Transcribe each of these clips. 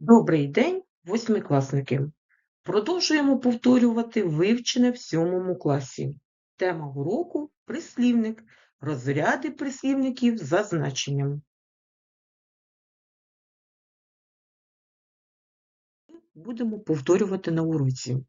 Добрий день, восьмикласники! Продовжуємо повторювати вивчене в сьомому класі. Тема уроку – прислівник. Розряди прислівників за значенням. Будемо повторювати на уроці.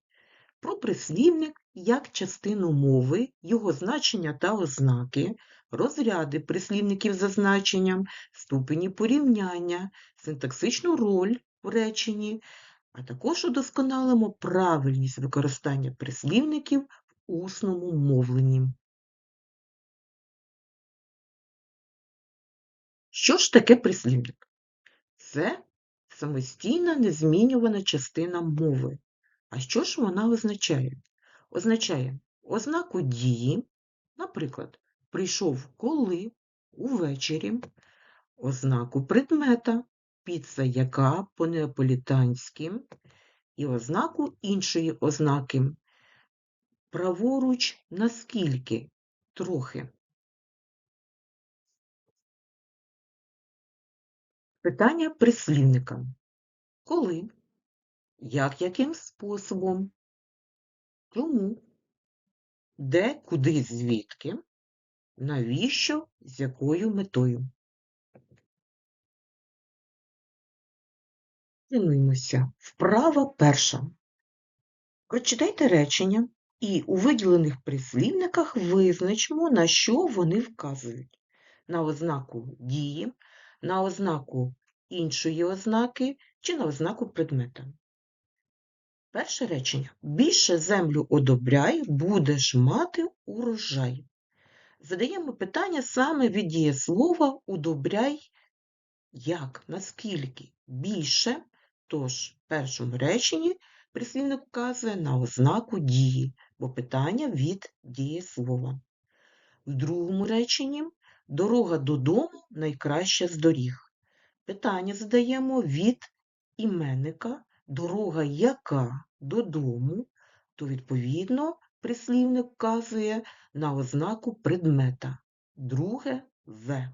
Про прислівник як частину мови, його значення та ознаки, розряди прислівників за значенням, ступені порівняння, синтаксичну роль в реченні, а також удосконалимо правильність використання прислівників в усному мовленні. Що ж таке прислівник? Це самостійна незмінювана частина мови. А що ж вона означає? Означає ознаку дії, наприклад, прийшов коли, увечері, ознаку предмета, піца яка по-неаполітанськи, і ознаку іншої ознаки. Праворуч наскільки трохи. Питання прислівника. Коли? Як яким способом? Чому? Де, куди, звідки? Навіщо, з якою метою? Тренуємося. Вправа перша. Прочитайте речення і у виділених прислівниках визначимо, на що вони вказують. На ознаку дії, на ознаку іншої ознаки чи на ознаку предмета. Перше речення. Більше землю одобряй, будеш мати урожай. Задаємо питання саме від дієслова удобряй як, наскільки більше, тож в першому реченні прислівник вказує на ознаку дії, бо питання від дієслова. В другому реченні дорога додому найкраща з доріг. Питання задаємо від іменника, дорога яка додому, то, відповідно, прислівник вказує на ознаку предмета. Друге В.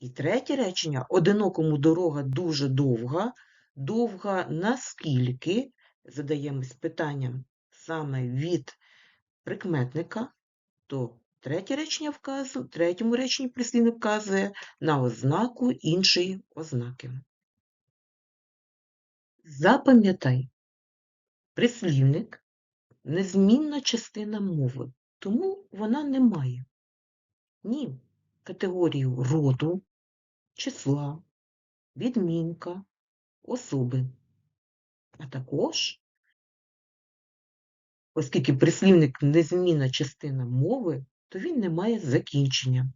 І третє речення одинокому дорога дуже довга. Довга наскільки, задаємось питанням саме від прикметника, то третє речення вказує, в третьому реченні прислівник вказує на ознаку іншої ознаки. Запам'ятай, прислівник незмінна частина мови, тому вона не має ні категорію роду, числа, відмінка, особи. А також, оскільки прислівник незмінна частина мови, то він не має закінчення.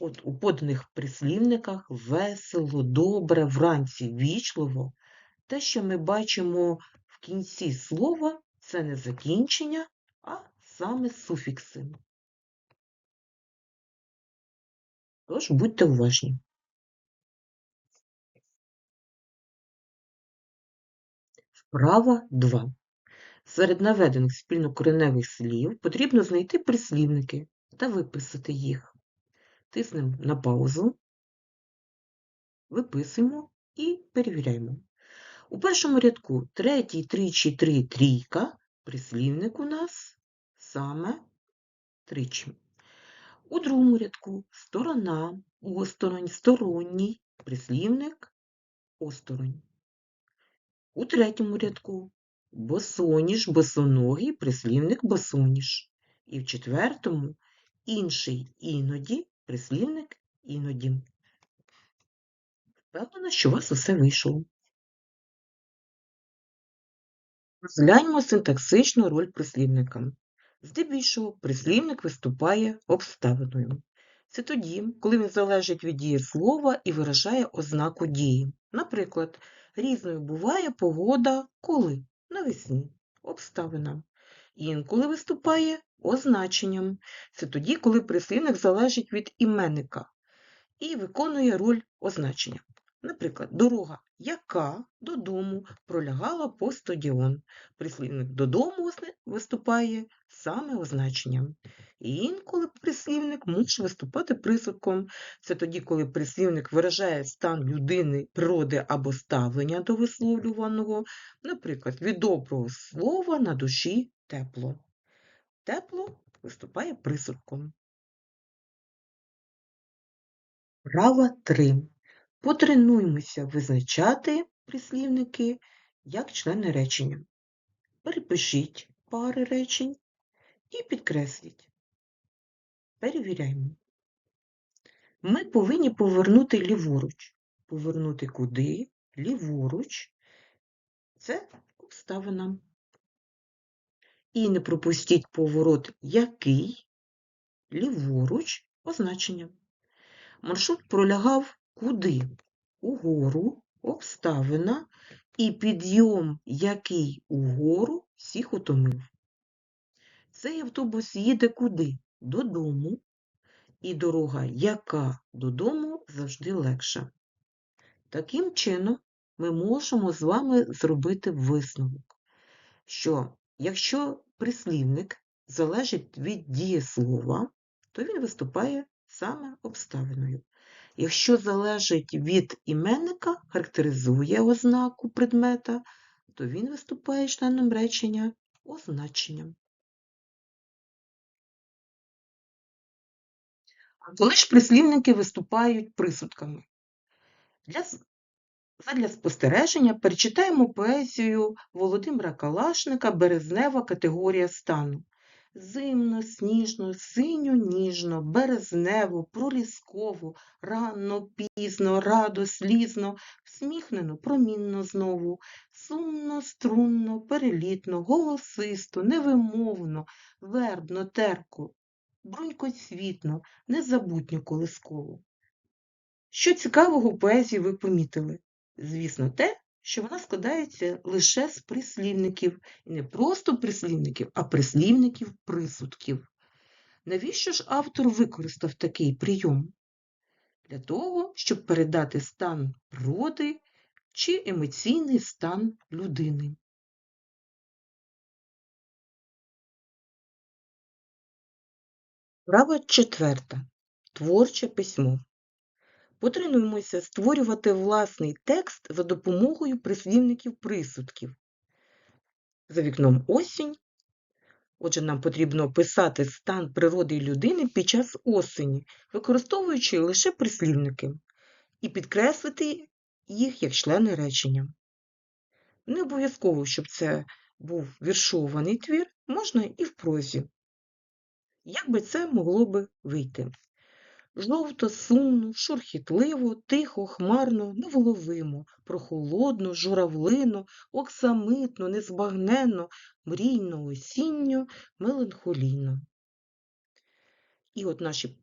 От у поданих прислівниках весело, добре, вранці вічливо. Те, що ми бачимо в кінці слова, це не закінчення, а саме суфікси. Тож будьте уважні. Вправа 2. Серед наведених спільнокореневих слів потрібно знайти прислівники та виписати їх. Тиснемо на паузу, виписуємо і перевіряємо. У першому рядку третій, тричі, три, трійка. Прислівник у нас саме тричі. У другому рядку сторона, осторонь, сторонній, прислівник осторонь. У третьому рядку босоніж, босоногий, прислівник босоніж. І в четвертому інший іноді, прислівник іноді. Впевнена, що у вас усе вийшло. Розгляньмо синтаксичну роль прислівника. Здебільшого прислівник виступає обставиною. Це тоді, коли він залежить від дієслова і виражає ознаку дії. Наприклад, різною буває погода коли навесні обставина. Інколи виступає означенням. Це тоді, коли прислівник залежить від іменника і виконує роль означення. Наприклад, дорога, яка додому пролягала по стадіон. Прислівник додому виступає саме означенням. І інколи прислівник може виступати присудком. Це тоді, коли прислівник виражає стан людини, природи або ставлення до висловлюваного, наприклад, від доброго слова на душі тепло. Тепло виступає присудком. Права 3. Потренуймося визначати прислівники як члени речення. Перепишіть пари речень і підкресліть. Перевіряємо. Ми повинні повернути ліворуч. Повернути куди? Ліворуч. Це обставина. І не пропустіть поворот який, ліворуч, позначення. Маршрут пролягав куди? Угору, обставина і підйом, який угору всіх утомив. Цей автобус їде куди? Додому. І дорога, яка додому, завжди легша. Таким чином, ми можемо з вами зробити висновок, що якщо прислівник залежить від дієслова, то він виступає саме обставиною. Якщо залежить від іменника, характеризує ознаку предмета, то він виступає членом речення означенням. Коли ж прислівники виступають присудками? Для, задля спостереження перечитаємо поезію Володимира Калашника Березнева категорія стану. Зимно, сніжно, синьо, ніжно, березнево, пролісково, рано, пізно, радо, слізно, всміхнено, промінно знову, сумно, струнно, перелітно, голосисто, невимовно, вербно, терко, брунькоцвітно, незабутньо колисково. Що цікавого у поезії ви помітили? Звісно, те, що вона складається лише з прислівників, і не просто прислівників, а прислівників присудків. Навіщо ж автор використав такий прийом? Для того, щоб передати стан природи чи емоційний стан людини. Права четверта. Творче письмо. Потренуємося створювати власний текст за допомогою прислівників-присудків. За вікном осінь. Отже, нам потрібно описати стан природи людини під час осені, використовуючи лише прислівники, і підкреслити їх як члени речення. Не обов'язково, щоб це був віршований твір, можна і в прозі. Як би це могло би вийти? Жовто, сумно, шурхітливо, тихо, хмарно, невловимо, прохолодно, журавлино, оксамитно, незбагненно, мрійно, осінньо, меланхолійно. І от наші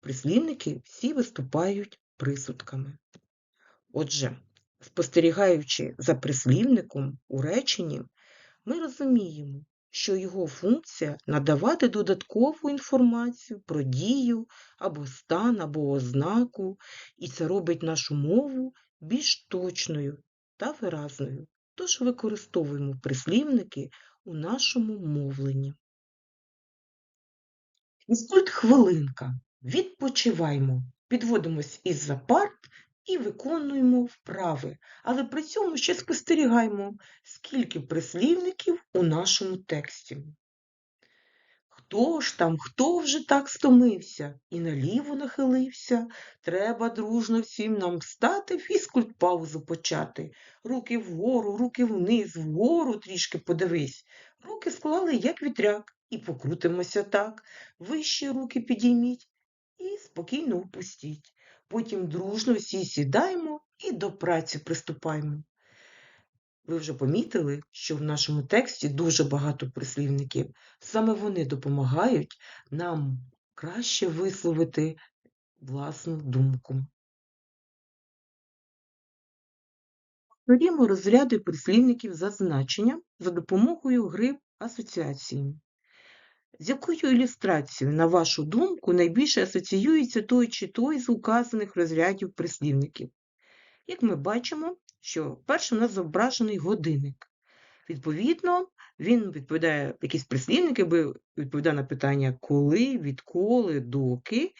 прислівники всі виступають присудками. Отже, спостерігаючи за прислівником у реченні, ми розуміємо, що його функція надавати додаткову інформацію про дію або стан, або ознаку, і це робить нашу мову більш точною та виразною. Тож використовуємо прислівники у нашому мовленні. Фізкульт хвилинка. Відпочиваймо, підводимось із за парт і виконуємо вправи, але при цьому ще спостерігаємо, скільки прислівників у нашому тексті. Хто ж там, хто вже так стомився і наліво нахилився, треба дружно всім нам встати, фізкульт паузу почати. Руки вгору, руки вниз, вгору трішки подивись. Руки склали, як вітряк, і покрутимося так. Вищі руки підійміть і спокійно опустіть. Потім дружно всі сідаємо і до праці приступаємо. Ви вже помітили, що в нашому тексті дуже багато прислівників. Саме вони допомагають нам краще висловити власну думку. Повторімо розряди прислівників за значенням за допомогою гри асоціації. З якою ілюстрацією, на вашу думку, найбільше асоціюється той чи той з указаних розрядів прислівників? Як ми бачимо, що перший у нас зображений годинник. Відповідно, він відповідає якісь прислівники, бо відповідає на питання коли, відколи, доки.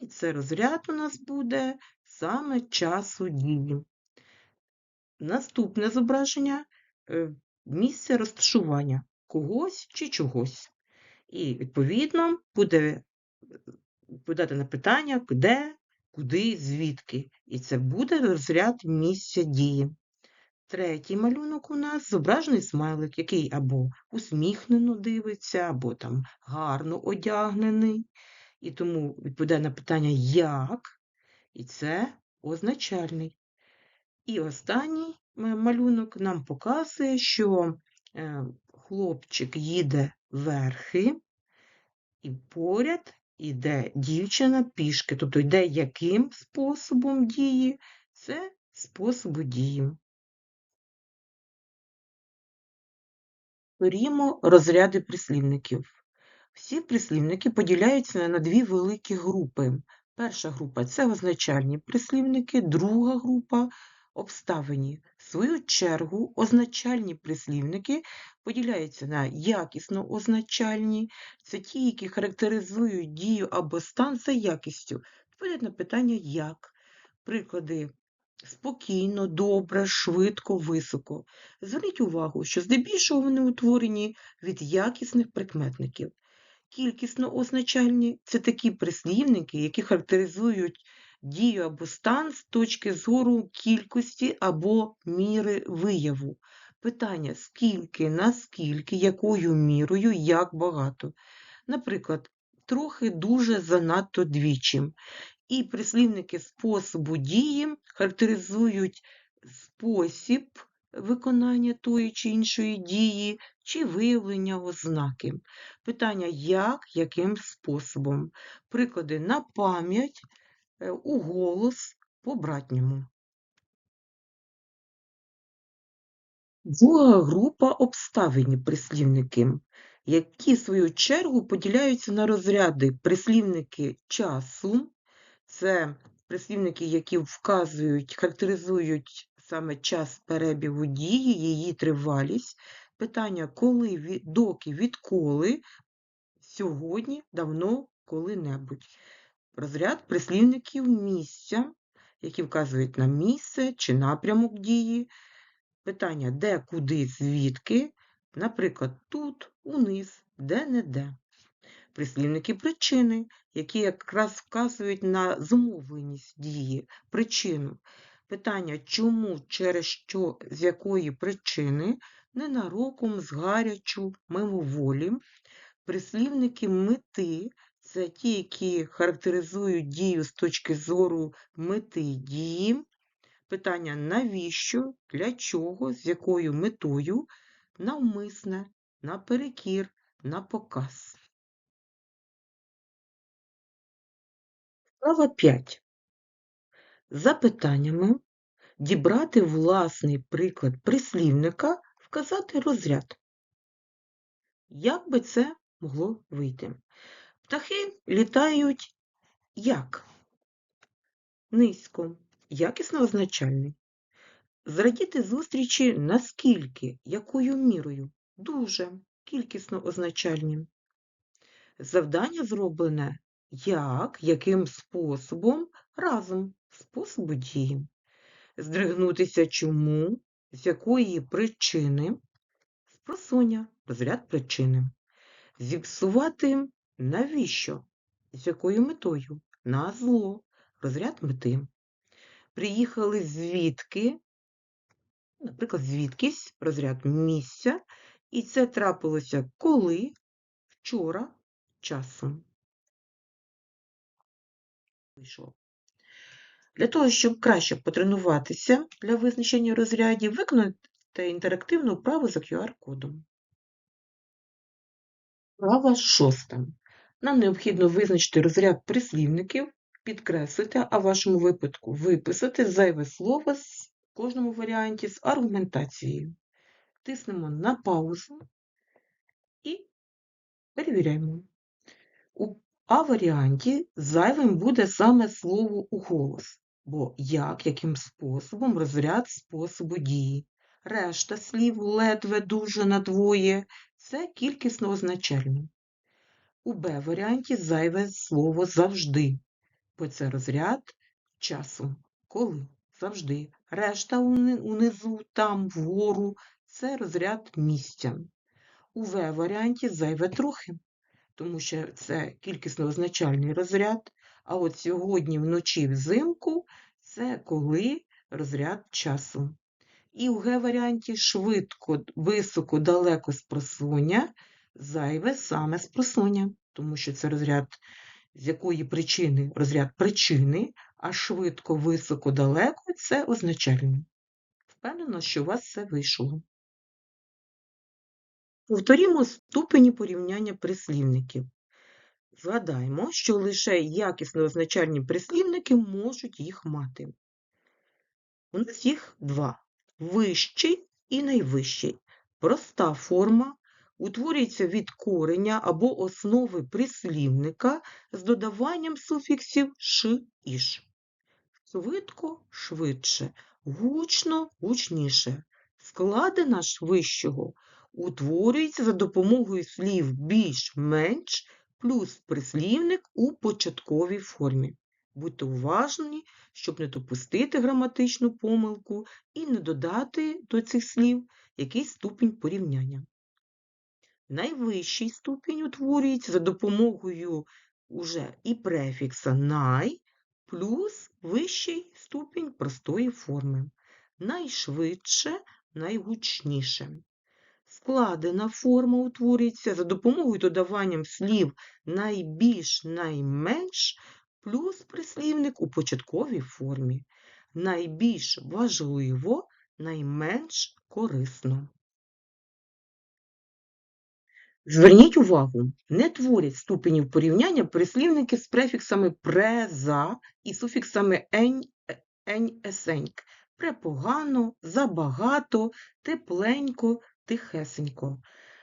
І це розряд у нас буде саме часу дії. Наступне зображення е, місце розташування когось чи чогось. І, відповідно, буде відповідати на питання, де, куди, звідки. І це буде розряд місця дії. Третій малюнок у нас зображений смайлик, який або усміхнено дивиться, або там гарно одягнений. І тому відповідає на питання як, і це означальний. І останній малюнок нам показує, що е, хлопчик їде верхи, і поряд іде дівчина пішки, тобто йде яким способом дії? Це способу дії. Берімо розряди прислівників. Всі прислівники поділяються на дві великі групи. Перша група це означальні прислівники, друга група обставині. В свою чергу, означальні прислівники поділяються на якісно означальні, це ті, які характеризують дію або стан за якістю. Відповідять на питання як. Приклади спокійно, добре, швидко, високо. Зверніть увагу, що здебільшого вони утворені від якісних прикметників. Кількісно означальні це такі прислівники, які характеризують дію або стан з точки зору кількості або міри вияву. Питання скільки, наскільки, якою мірою, як багато. Наприклад, трохи дуже занадто двічим. І прислівники способу дії характеризують спосіб виконання тої чи іншої дії, чи виявлення ознаки. Питання як, яким способом. Приклади на пам'ять, у голос по-братньому. Друга група обставині прислівники, які, в свою чергу, поділяються на розряди прислівники часу, це прислівники, які вказують, характеризують саме час перебігу дії, її тривалість. Питання коли, доки, відколи, сьогодні, давно, коли-небудь. Розряд прислівників місця, які вказують на місце чи напрямок дії. Питання де, куди, звідки. Наприклад, тут, униз, де-не-де. Прислівники причини, які якраз вказують на зумовленість дії, причину. Питання, чому, через що, з якої причини, ненароком, згарячу, мимоволі. Прислівники мети це ті, які характеризують дію з точки зору мети дії. Питання навіщо, для чого, з якою метою, навмисне, наперекір, на показ. Справа 5. За питаннями дібрати власний приклад прислівника, вказати розряд. Як би це могло вийти? Птахи літають як? Низько, якісно означальний. Зрадіти зустрічі наскільки, якою мірою? Дуже кількісно означальним. Завдання зроблене як, яким способом, разом, способу дії. Здригнутися чому, з якої причини, спросоння, розряд причини. Зіпсувати навіщо, з якою метою, на зло, розряд мети. Приїхали звідки, наприклад, звідкись, розряд місця, і це трапилося коли, вчора, часом вийшло. Для того, щоб краще потренуватися для визначення розрядів, виконайте інтерактивну вправу за QR-кодом. Вправа шоста. Нам необхідно визначити розряд прислівників, підкреслити, а в вашому випадку виписати зайве слово в кожному варіанті з аргументацією. Тиснемо на паузу і перевіряємо. У а варіанті зайвим буде саме слово уголос, бо як, яким способом розряд способу дії. решта слів ледве дуже на двоє це кількісно означальне. У Б варіанті зайве слово завжди, бо це розряд часу. Коли? Завжди. Решта унизу, там, вгору це розряд місця. У В варіанті зайве трохи, тому що це кількісно означальний розряд. А от сьогодні вночі взимку це коли розряд часу. І у Г варіанті швидко, високо, далеко спросоння, зайве саме спросоння, тому що це розряд з якої причини розряд причини, а швидко, високо, далеко це означальне. Впевнена, що у вас все вийшло. Повторімо ступені порівняння прислівників. Згадаємо, що лише якісно означальні прислівники можуть їх мати. У нас їх два вищий і найвищий. Проста форма утворюється від кореня або основи прислівника з додаванням суфіксів ш і ш. Швидко швидше, гучно гучніше. Складена ж утворюється за допомогою слів більш-менш плюс прислівник у початковій формі. Будьте уважні, щоб не допустити граматичну помилку і не додати до цих слів якийсь ступінь порівняння. Найвищий ступінь утворюється за допомогою уже і префікса най плюс вищий ступінь простої форми. Найшвидше, найгучніше. Складена форма утворюється за допомогою додаванням слів найбільш, найменш плюс прислівник у початковій формі. Найбільш важливо, найменш корисно. Зверніть увагу, не творять ступенів порівняння прислівники з префіксами пре, за і суфіксами ень, ень, есеньк. Препогано, забагато, тепленько, тихесенько.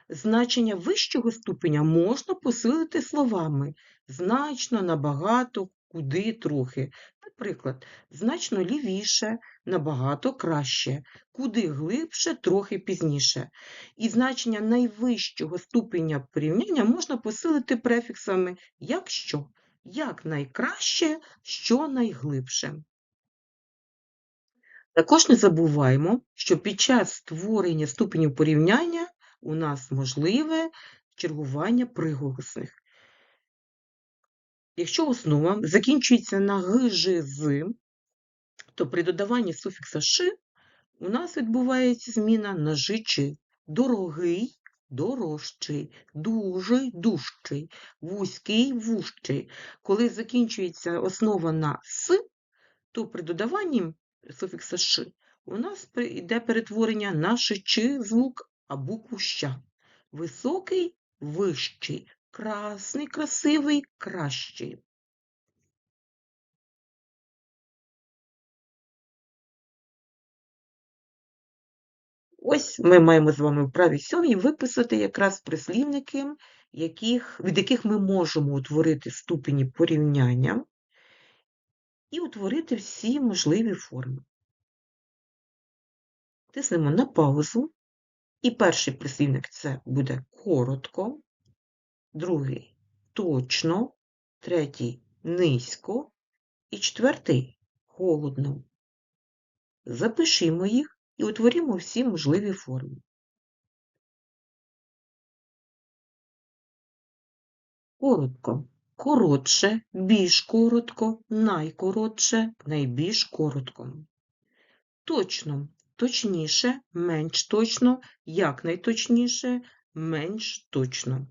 Значення вищого ступеня можна посилити словами значно, набагато, куди трохи. Наприклад, значно лівіше, набагато краще, куди глибше, трохи пізніше. І значення найвищого ступеня порівняння можна посилити префіксами якщо, як найкраще, що найглибше. Також не забуваємо, що під час створення ступенів порівняння у нас можливе чергування приголосних. Якщо основа закінчується на г, ж, з, то при додаванні суфікса ш у нас відбувається зміна на ж. Дорогий, дорожчий, дужий, дужчий, вузький, вужчий. Коли закінчується основа на с, то при додаванні суфікса ш у нас йде перетворення на шичи звук а букву ща. Високий, вищий, красний, красивий, кращий. Ось ми маємо з вами в правій сьомій виписати якраз прислівники, яких, від яких ми можемо утворити ступені порівняння і утворити всі можливі форми. Тиснемо на паузу. І перший прислівник це буде коротко, другий точно, третій низько і четвертий холодно. Запишімо їх і утворімо всі можливі форми. Коротко. Коротше, більш коротко, найкоротше, найбільш коротко. Точно, точніше, менш точно, якнайточніше, менш точно.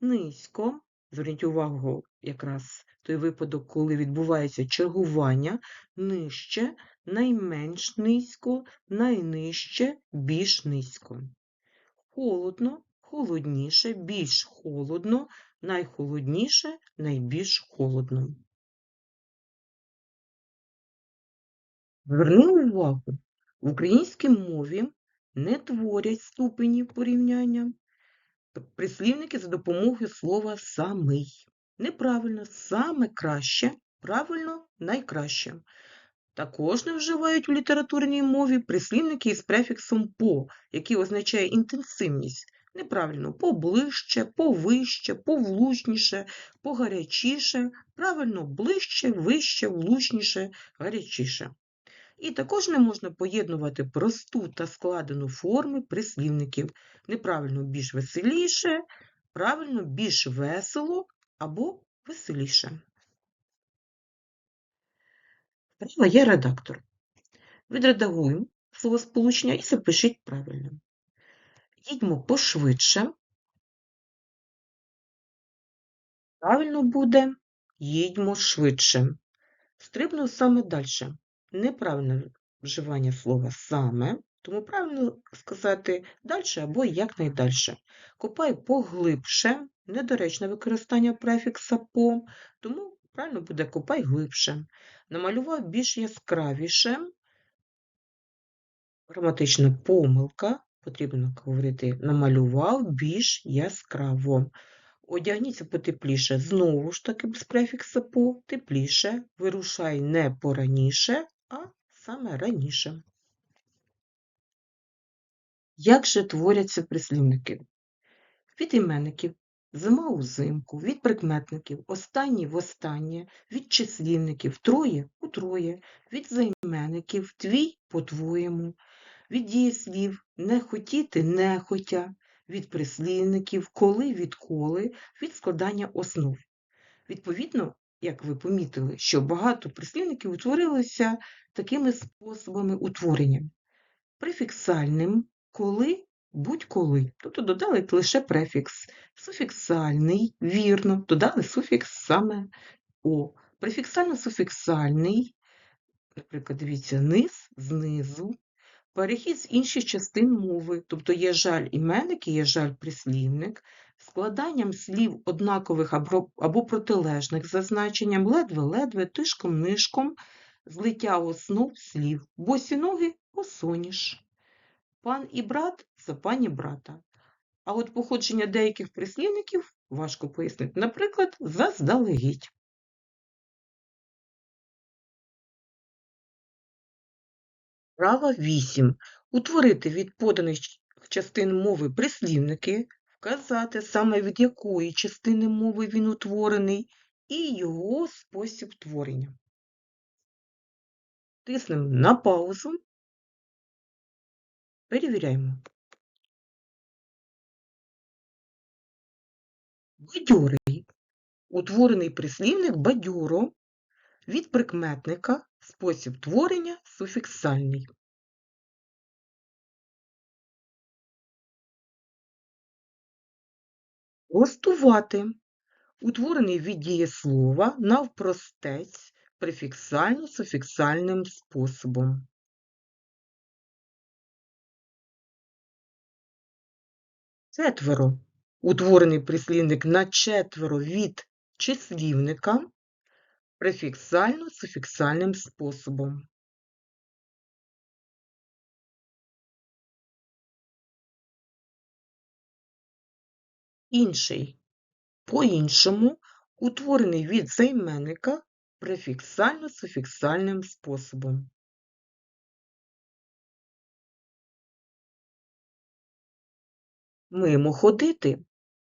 Низько, зверніть увагу, якраз той випадок, коли відбувається чергування, нижче, найменш низько, найнижче, більш низько. Холодно, холодніше, більш холодно, найхолодніше, найбільш холодно. Зверни увагу, в українській мові не творять ступені порівняння прислівники за допомогою слова самий. Неправильно, саме краще, правильно найкраще. Також не вживають у літературній мові прислівники із префіксом по, який означає інтенсивність. Неправильно поближче, повище, повлучніше, погарячіше. Правильно ближче, вище, влучніше, гарячіше. І також не можна поєднувати просту та складену форми прислівників. Неправильно більш веселіше, правильно більш весело або веселіше. Вправа є редактор. Відредагуємо словосполучення і запишіть правильно. Їдьмо пошвидше. Правильно буде їдьмо швидше. Стрибну саме далі. Неправильне вживання слова саме, тому правильно сказати далі або якнайдальше. Копай поглибше, недоречне використання префікса по, тому правильно буде копай глибше. Намалював більш яскравіше. Граматична помилка, потрібно говорити, намалював більш яскраво. Одягніться потепліше, знову ж таки без префікса по, тепліше, вирушай не пораніше, а саме раніше. Як же творяться прислівники? Від іменників зима узимку, від прикметників останній в останнє, від числівників троє у троє, від займенників твій по-твоєму, від дієслів не хотіти нехотя, від прислівників коли відколи, від складання основ. Відповідно, як ви помітили, що багато прислівників утворилися такими способами утворення. Префіксальним коли будь-коли, тобто додали лише префікс. Суфіксальний, вірно, додали суфікс саме о. Префіксально-суфіксальний, наприклад, дивіться, низ, знизу, перехід з інших частин мови, тобто є жаль іменник і є жаль прислівник, складанням слів однакових або, протилежних за значенням ледве-ледве, тишком-нишком, злиття основ слів, босі ноги осоніш. Пан і брат за пані брата. А от походження деяких прислівників важко пояснити, наприклад, заздалегідь. Права 8. Утворити від поданих частин мови прислівники, вказати саме від якої частини мови він утворений, і його спосіб творення. Тиснемо на паузу. Перевіряємо. Бадьорий. Утворений прислівник бадьоро від прикметника спосіб творення суфіксальний. Гостувати. Утворений від дієслова навпростець префіксально-суфіксальним способом. Четверо. Утворений прислівник на четверо від числівника префіксально-суфіксальним способом. Інший. По-іншому утворений від займенника префіксально-суфіксальним способом. Мимо ходити,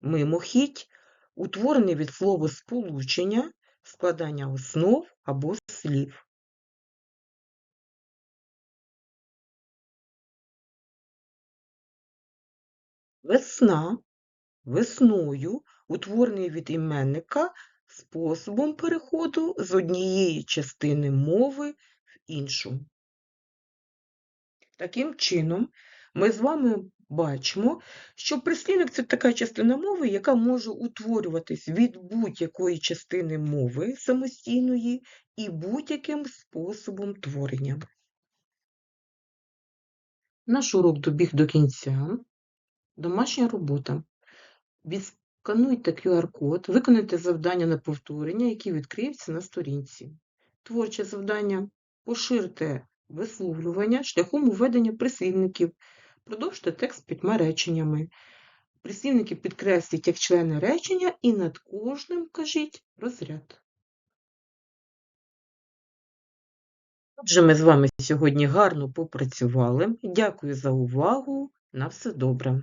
мимохідь, утворений від слова сполучення, складання основ або слів. Весна, весною, утворений від іменника способом переходу з однієї частини мови в іншу. Таким чином, ми з вами бачимо, що прислівник – це така частина мови, яка може утворюватись від будь-якої частини мови самостійної і будь-яким способом творення. Наш урок добіг до кінця. Домашня робота. Відскануйте QR-код, виконайте завдання на повторення, які відкриються на сторінці. Творче завдання. Поширте висловлювання шляхом введення прислівників. Продовжте текст п'ятьма реченнями. Прислівники підкресліть як члени речення і над кожним кажіть розряд. Отже, ми з вами сьогодні гарно попрацювали. Дякую за увагу. На все добре.